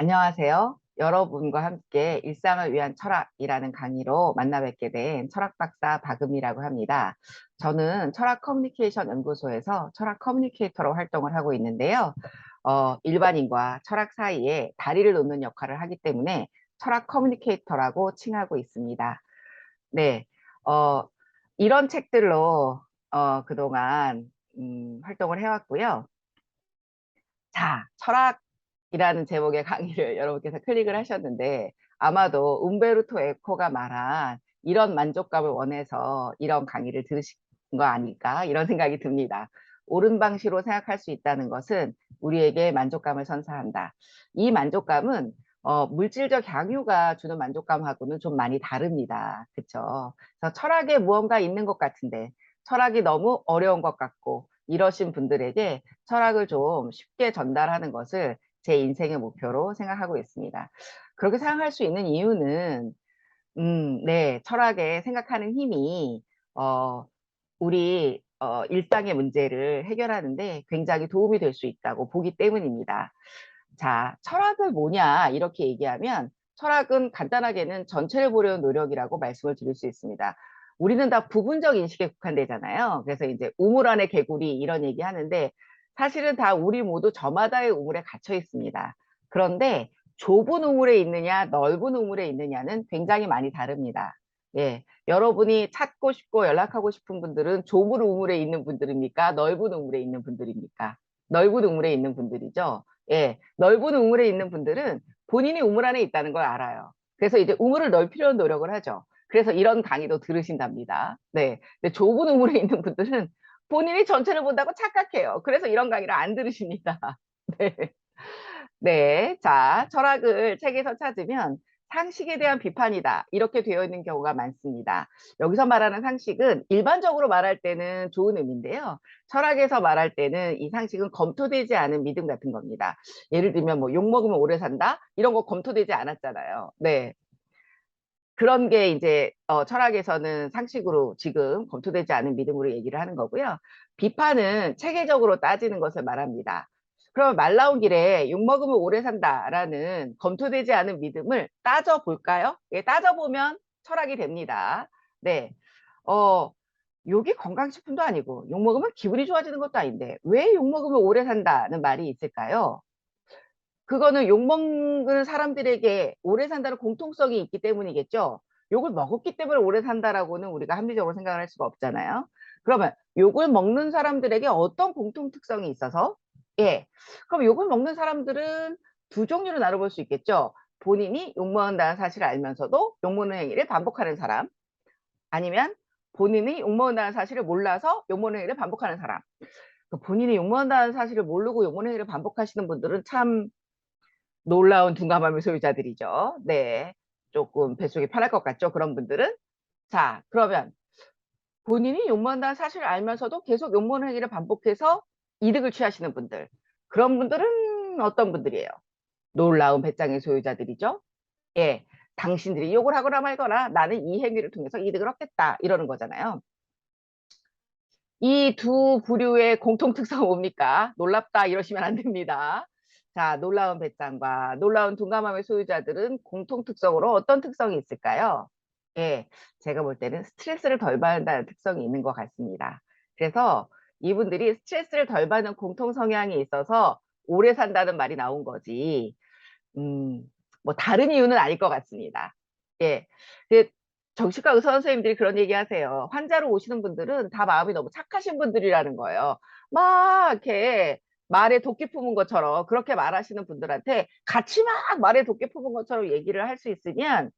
안녕하세요. 여러분과 함께 일상을 위한 철학이라는 강의로 만나 뵙게 된 철학박사 박음이라고 합니다. 저는 철학 커뮤니케이션 연구소에서 철학 커뮤니케이터로 활동을 하고 있는데요. 어, 일반인과 철학 사이에 다리를 놓는 역할을 하기 때문에 철학 커뮤니케이터라고 칭하고 있습니다. 네, 어, 이런 책들로 어, 그동안 음, 활동을 해왔고요. 자, 철학 이라는 제목의 강의를 여러분께서 클릭을 하셨는데 아마도 움베르토 에코가 말한 이런 만족감을 원해서 이런 강의를 들으신 거 아닐까 이런 생각이 듭니다. 옳은 방식으로 생각할 수 있다는 것은 우리에게 만족감을 선사한다. 이 만족감은 어, 물질적 향유가 주는 만족감하고는 좀 많이 다릅니다. 그렇죠? 철학에 무언가 있는 것 같은데 철학이 너무 어려운 것 같고 이러신 분들에게 철학을 좀 쉽게 전달하는 것을 제 인생의 목표로 생각하고 있습니다. 그렇게 생각할 수 있는 이유는 음, 네, 철학에 생각하는 힘이 어, 우리 어, 일상의 문제를 해결하는데 굉장히 도움이 될 수 있다고 보기 때문입니다. 자, 철학을 뭐냐 이렇게 얘기하면 철학은 간단하게는 전체를 보려는 노력이라고 말씀을 드릴 수 있습니다. 우리는 다 부분적 인식에 국한되잖아요. 그래서 이제 우물 안에 개구리 이런 얘기 하는데 사실은 다 우리 모두 저마다의 우물에 갇혀 있습니다. 그런데 좁은 우물에 있느냐 넓은 우물에 있느냐는 굉장히 많이 다릅니다. 예, 여러분이 찾고 싶고 연락하고 싶은 분들은 좁은 우물에 있는 분들입니까? 넓은 우물에 있는 분들입니까? 넓은 우물에 있는 분들이죠. 예, 넓은 우물에 있는 분들은 본인이 우물 안에 있다는 걸 알아요. 그래서 이제 우물을 넓히려는 노력을 하죠. 그래서 이런 강의도 들으신답니다. 네. 근데 좁은 우물에 있는 분들은 본인이 전체를 본다고 착각해요. 그래서 이런 강의를 안 들으십니다. 네. 네. 자, 철학을 책에서 찾으면 상식에 대한 비판이다. 이렇게 되어 있는 경우가 많습니다. 여기서 말하는 상식은 일반적으로 말할 때는 좋은 의미인데요. 철학에서 말할 때는 이 상식은 검토되지 않은 믿음 같은 겁니다. 예를 들면 뭐 욕먹으면 오래 산다? 이런 거 검토되지 않았잖아요. 네. 그런 게 이제 어, 철학에서는 상식으로 지금 검토되지 않은 믿음으로 얘기를 하는 거고요. 비판은 체계적으로 따지는 것을 말합니다. 그럼 말 나온 길에 욕 먹으면 오래 산다라는 검토되지 않은 믿음을 따져 볼까요? 예, 따져 보면 철학이 됩니다. 네, 어, 욕이 건강식품도 아니고 욕 먹으면 기분이 좋아지는 것도 아닌데 왜 욕 먹으면 오래 산다는 말이 있을까요? 그거는 욕먹는 사람들에게 오래 산다는 공통성이 있기 때문이겠죠. 욕을 먹었기 때문에 오래 산다라고는 우리가 합리적으로 생각을 할 수가 없잖아요. 그러면 욕을 먹는 사람들에게 어떤 공통 특성이 있어서 예. 그럼 욕을 먹는 사람들은 두 종류로 나눠볼 수 있겠죠. 본인이 욕 먹는다는 사실을 알면서도 욕 먹는 행위를 반복하는 사람 아니면 본인이 욕 먹는다는 사실을 몰라서 욕 먹는 행위를 반복하는 사람 그 본인이 욕 먹는다는 사실을 모르고 욕 먹는 행위를 반복하시는 분들은 참 놀라운 둔감함의 소유자들이죠. 네. 조금 뱃속이 편할 것 같죠. 그런 분들은. 자, 그러면 본인이 욕먹는다는 사실을 알면서도 계속 욕먹는 행위를 반복해서 이득을 취하시는 분들. 그런 분들은 어떤 분들이에요? 놀라운 배짱의 소유자들이죠. 예. 당신들이 욕을 하거나 말거나 나는 이 행위를 통해서 이득을 얻겠다. 이러는 거잖아요. 이 두 부류의 공통 특성은 뭡니까? 놀랍다 이러시면 안 됩니다. 자, 놀라운 배짱과 놀라운 둔감함의 소유자들은 공통 특성으로 어떤 특성이 있을까요? 예, 제가 볼 때는 스트레스를 덜 받는다는 특성이 있는 것 같습니다. 그래서 이분들이 스트레스를 덜 받는 공통 성향이 있어서 오래 산다는 말이 나온 거지, 음, 뭐 다른 이유는 아닐 것 같습니다. 예, 그 정신과 의사 선생님들이 그런 얘기 하세요. 환자로 오시는 분들은 다 마음이 너무 착하신 분들이라는 거예요. 막 이렇게 말에 도끼 품은 것처럼 그렇게 말하시는 분들한테 같이 막 말에 도끼 품은 것처럼 얘기를 할 수 있으면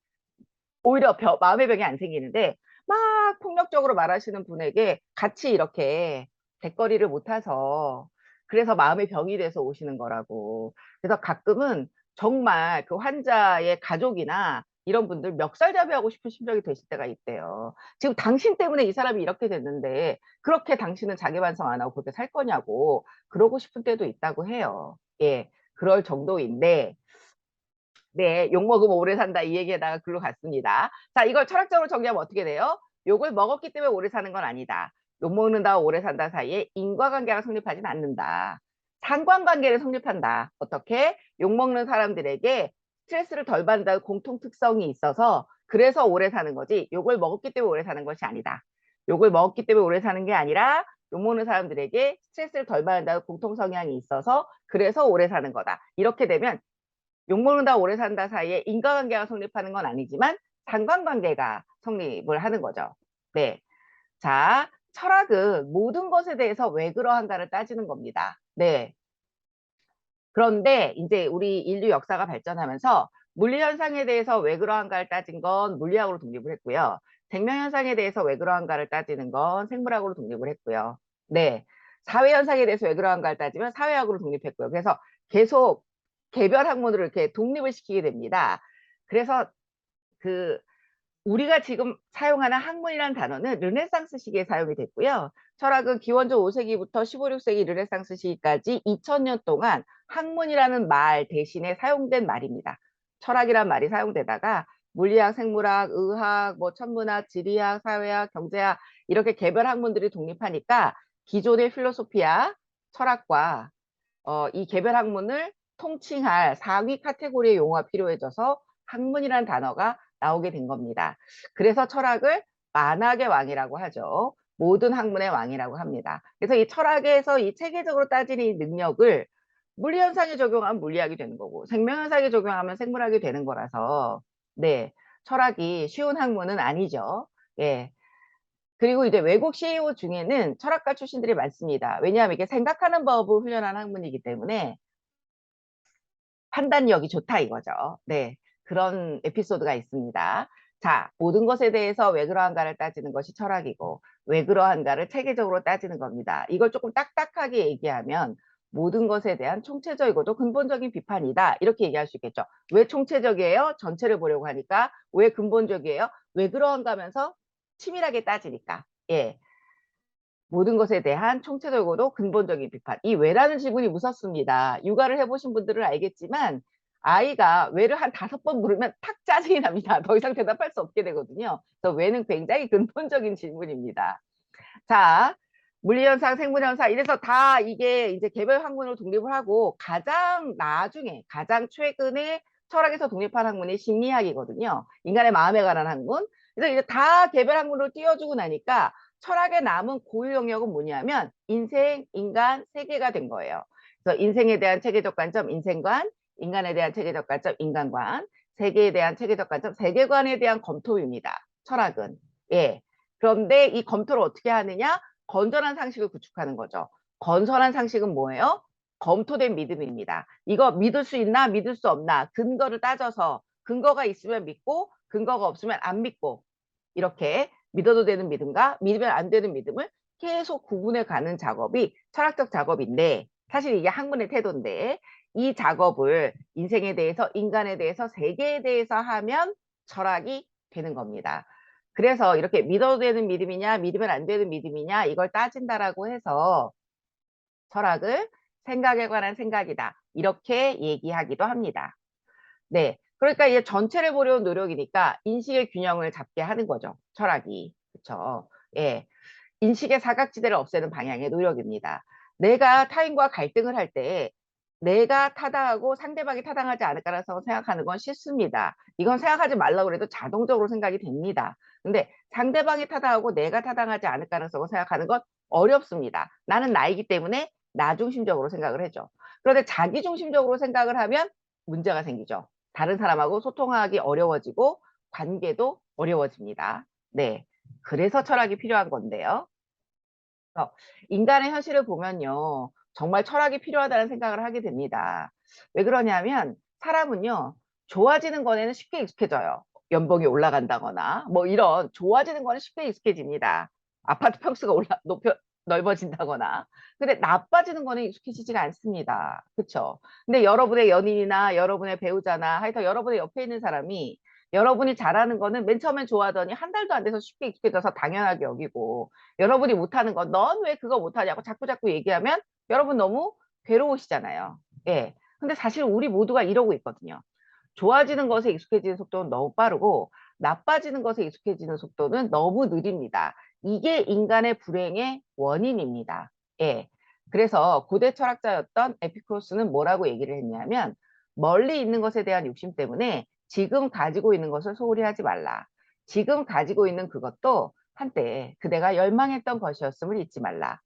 오히려 벼, 마음의 병이 안 생기는데 막 폭력적으로 말하시는 분에게 같이 이렇게 대거리를 못 타서 그래서 마음의 병이 돼서 오시는 거라고. 그래서 가끔은 정말 그 환자의 가족이나 이런 분들 멱살잡이 하고 싶은 심정이 되실 때가 있대요. 지금 당신 때문에 이 사람이 이렇게 됐는데 그렇게 당신은 자기 반성 안 하고 그렇게 살 거냐고 그러고 싶은 때도 있다고 해요. 예, 그럴 정도인데 네, 욕 먹으면 오래 산다 이 얘기에다가 글로 갔습니다. 자, 이걸 철학적으로 정리하면 어떻게 돼요? 욕을 먹었기 때문에 오래 사는 건 아니다. 욕 먹는다 오래 산다 사이에 인과관계가 성립하지는 않는다. 상관관계를 성립한다. 어떻게? 욕 먹는 사람들에게 스트레스를 덜 받는다는 공통 특성이 있어서 그래서 오래 사는 거지 욕을 먹었기 때문에 오래 사는 것이 아니다. 욕을 먹었기 때문에 오래 사는 게 아니라 욕 먹는 사람들에게 스트레스를 덜 받는다는 공통 성향이 있어서 그래서 오래 사는 거다. 이렇게 되면 욕 먹는다 오래 산다 사이에 인과관계가 성립하는 건 아니지만 상관관계가 성립을 하는 거죠. 네. 자, 철학은 모든 것에 대해서 왜 그러한가를 따지는 겁니다. 네. 그런데 이제 우리 인류 역사가 발전하면서 물리 현상에 대해서 왜 그러한가를 따진 건 물리학으로 독립을 했고요. 생명 현상에 대해서 왜 그러한가를 따지는 건 생물학으로 독립을 했고요. 네. 사회 현상에 대해서 왜 그러한가를 따지면 사회학으로 독립했고요. 그래서 계속 개별 학문으로 이렇게 독립을 시키게 됩니다. 그래서 그 우리가 지금 사용하는 학문이라는 단어는 르네상스 시기에 사용이 됐고요. 철학은 기원전 5세기부터 15, 6세기 르네상스 시기까지 2000년 동안 학문이라는 말 대신에 사용된 말입니다. 철학이란 말이 사용되다가 물리학, 생물학, 의학, 뭐 천문학, 지리학, 사회학, 경제학 이렇게 개별 학문들이 독립하니까 기존의 필로소피아, 철학과 어, 이 개별 학문을 통칭할 상위 카테고리의 용어가 필요해져서 학문이라는 단어가 나오게 된 겁니다. 그래서 철학을 만학의 왕이라고 하죠. 모든 학문의 왕이라고 합니다. 그래서 이 철학에서 이 체계적으로 따지는 이 능력을 물리현상에 적용하면 물리학이 되는 거고 생명현상에 적용하면 생물학이 되는 거라서 네 철학이 쉬운 학문은 아니죠. 예. 그리고 이제 외국 CEO 중에는 철학가 출신들이 많습니다. 왜냐하면 이게 생각하는 법을 훈련한 학문이기 때문에 판단력이 좋다 이거죠. 네. 그런 에피소드가 있습니다. 자, 모든 것에 대해서 왜 그러한가를 따지는 것이 철학이고 왜 그러한가를 체계적으로 따지는 겁니다. 이걸 조금 딱딱하게 얘기하면 모든 것에 대한 총체적이고도 근본적인 비판이다. 이렇게 얘기할 수 있겠죠. 왜 총체적이에요? 전체를 보려고 하니까. 왜 근본적이에요? 왜 그러한가 하면서 치밀하게 따지니까. 예. 모든 것에 대한 총체적이고도 근본적인 비판. 이 왜라는 질문이 무섭습니다. 육아를 해보신 분들은 알겠지만 아이가 왜를 한 다섯 번 물으면 탁 짜증이 납니다. 더 이상 대답할 수 없게 되거든요. 그래서 왜는 굉장히 근본적인 질문입니다. 자, 물리현상, 생물현상 이래서 다 이게 이제 개별 학문으로 독립을 하고 가장 나중에 가장 최근에 철학에서 독립한 학문이 심리학이거든요. 인간의 마음에 관한 학문. 그래서 이제 다 개별 학문으로 띄워주고 나니까 철학에 남은 고유 영역은 뭐냐면 인생, 인간, 세계가 된 거예요. 그래서 인생에 대한 체계적 관점, 인생관, 인간에 대한 체계적 관점, 인간관, 세계에 대한 체계적 관점, 세계관에 대한 검토입니다. 철학은. 예. 그런데 이 검토를 어떻게 하느냐? 건전한 상식을 구축하는 거죠. 건설한 상식은 뭐예요? 검토된 믿음입니다. 이거 믿을 수 있나 믿을 수 없나 근거를 따져서 근거가 있으면 믿고 근거가 없으면 안 믿고 이렇게 믿어도 되는 믿음과 믿으면 안 되는 믿음을 계속 구분해 가는 작업이 철학적 작업인데 사실 이게 학문의 태도인데 이 작업을 인생에 대해서 인간에 대해서 세계에 대해서 하면 철학이 되는 겁니다. 그래서 이렇게 믿어도 되는 믿음이냐 믿으면 안 되는 믿음이냐 이걸 따진다라고 해서 철학을 생각에 관한 생각이다 이렇게 얘기하기도 합니다. 네, 그러니까 이제 전체를 보려는 노력이니까 인식의 균형을 잡게 하는 거죠. 철학이. 그렇죠. 예. 인식의 사각지대를 없애는 방향의 노력입니다. 내가 타인과 갈등을 할 때 내가 타당하고 상대방이 타당하지 않을까라서 생각하는 건 싫습니다. 이건 생각하지 말라고 해도 자동적으로 생각이 됩니다. 근데 상대방이 타당하고 내가 타당하지 않을 가능성을 생각하는 건 어렵습니다. 나는 나이기 때문에 나 중심적으로 생각을 해죠. 그런데 자기 중심적으로 생각을 하면 문제가 생기죠. 다른 사람하고 소통하기 어려워지고 관계도 어려워집니다. 네. 그래서 철학이 필요한 건데요. 인간의 현실을 보면요. 정말 철학이 필요하다는 생각을 하게 됩니다. 왜 그러냐면 사람은요. 좋아지는 거에는 쉽게 익숙해져요. 연봉이 올라간다거나 뭐 이런 좋아지는 거는 쉽게 익숙해집니다. 아파트 평수가 올라 높여 넓어진다거나 근데 나빠지는 거는 익숙해지지가 않습니다. 그렇죠? 근데 여러분의 연인이나 여러분의 배우자나 하여튼 여러분의 옆에 있는 사람이 여러분이 잘하는 거는 맨 처음엔 좋아하더니 한 달도 안 돼서 쉽게 익숙해져서 당연하게 여기고 여러분이 못하는 건 넌 왜 그거 못하냐고 자꾸 자꾸 얘기하면 여러분 너무 괴로우시잖아요. 예. 근데 사실 우리 모두가 이러고 있거든요. 좋아지는 것에 익숙해지는 속도는 너무 빠르고 나빠지는 것에 익숙해지는 속도는 너무 느립니다. 이게 인간의 불행의 원인입니다. 예. 그래서 고대 철학자였던 에피쿠로스는 뭐라고 얘기를 했냐면 멀리 있는 것에 대한 욕심 때문에 지금 가지고 있는 것을 소홀히 하지 말라. 지금 가지고 있는 그것도 한때 그대가 열망했던 것이었음을 잊지 말라.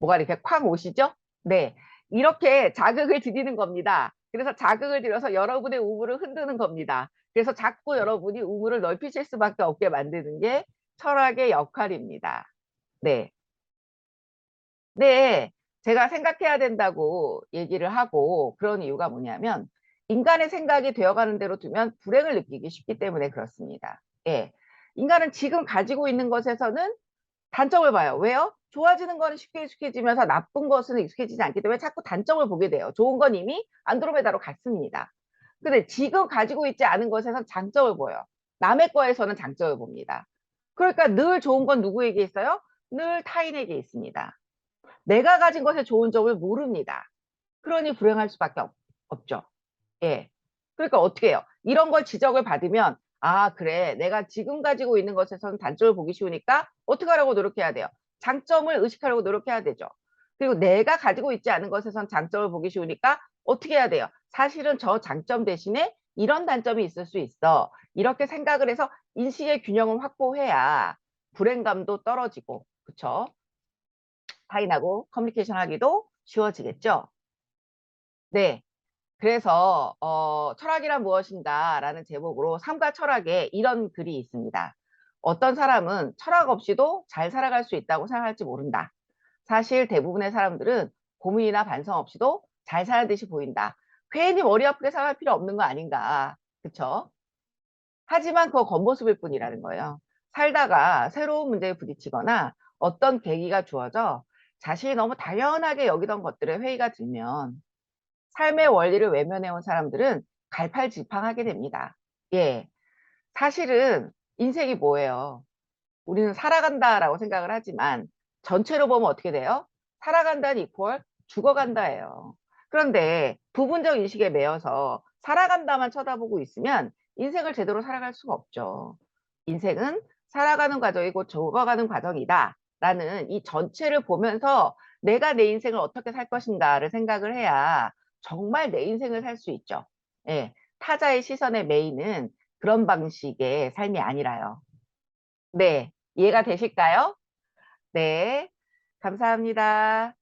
뭐가 이렇게 콱 오시죠? 네. 이렇게 자극을 드리는 겁니다. 그래서 자극을 들여서 여러분의 우물을 흔드는 겁니다. 그래서 자꾸 여러분이 우물을 넓히실 수밖에 없게 만드는 게 철학의 역할입니다. 네. 네. 제가 생각해야 된다고 얘기를 하고 그런 이유가 뭐냐면 인간의 생각이 되어가는 대로 두면 불행을 느끼기 쉽기 때문에 그렇습니다. 예. 인간은 지금 가지고 있는 것에서는 단점을 봐요. 왜요? 좋아지는 거는 쉽게 익숙해지면서 나쁜 것은 익숙해지지 않기 때문에 자꾸 단점을 보게 돼요. 좋은 건 이미 안드로메다로 갔습니다. 근데 지금 가지고 있지 않은 것에선 장점을 보여요. 남의 거에서는 장점을 봅니다. 그러니까 늘 좋은 건 누구에게 있어요? 늘 타인에게 있습니다. 내가 가진 것의 좋은 점을 모릅니다. 그러니 불행할 수밖에 없, 없죠. 예. 그러니까 어떻게 해요? 이런 걸 지적을 받으면 아 그래 내가 지금 가지고 있는 것에서는 단점을 보기 쉬우니까 어떻게 하라고 노력해야 돼요? 장점을 의식하려고 노력해야 되죠. 그리고 내가 가지고 있지 않은 것에선 장점을 보기 쉬우니까 어떻게 해야 돼요? 사실은 저 장점 대신에 이런 단점이 있을 수 있어. 이렇게 생각을 해서 인식의 균형을 확보해야 불행감도 떨어지고 그쵸? 타인하고 커뮤니케이션 하기도 쉬워지겠죠? 네. 그래서 어, 철학이란 무엇인가 라는 제목으로 삶과 철학에 이런 글이 있습니다. 어떤 사람은 철학 없이도 잘 살아갈 수 있다고 생각할지 모른다. 사실 대부분의 사람들은 고민이나 반성 없이도 잘 사는 듯이 보인다. 괜히 머리 아프게 살아갈 필요 없는 거 아닌가. 그쵸? 하지만 그거 겉모습일 뿐이라는 거예요. 살다가 새로운 문제에 부딪히거나 어떤 계기가 주어져 자신이 너무 당연하게 여기던 것들에 회의가 들면 삶의 원리를 외면해온 사람들은 갈팔지팡하게 됩니다. 예. 사실은 인생이 뭐예요? 우리는 살아간다라고 생각을 하지만 전체로 보면 어떻게 돼요? 살아간다는 이퀄 죽어간다예요. 그런데 부분적 인식에 매여서 살아간다만 쳐다보고 있으면 인생을 제대로 살아갈 수가 없죠. 인생은 살아가는 과정이고 죽어가는 과정이다. 라는 이 전체를 보면서 내가 내 인생을 어떻게 살 것인가를 생각을 해야 정말 내 인생을 살 수 있죠. 예, 타자의 시선에 매이는 그런 방식의 삶이 아니라요. 네, 이해가 되실까요? 네, 감사합니다.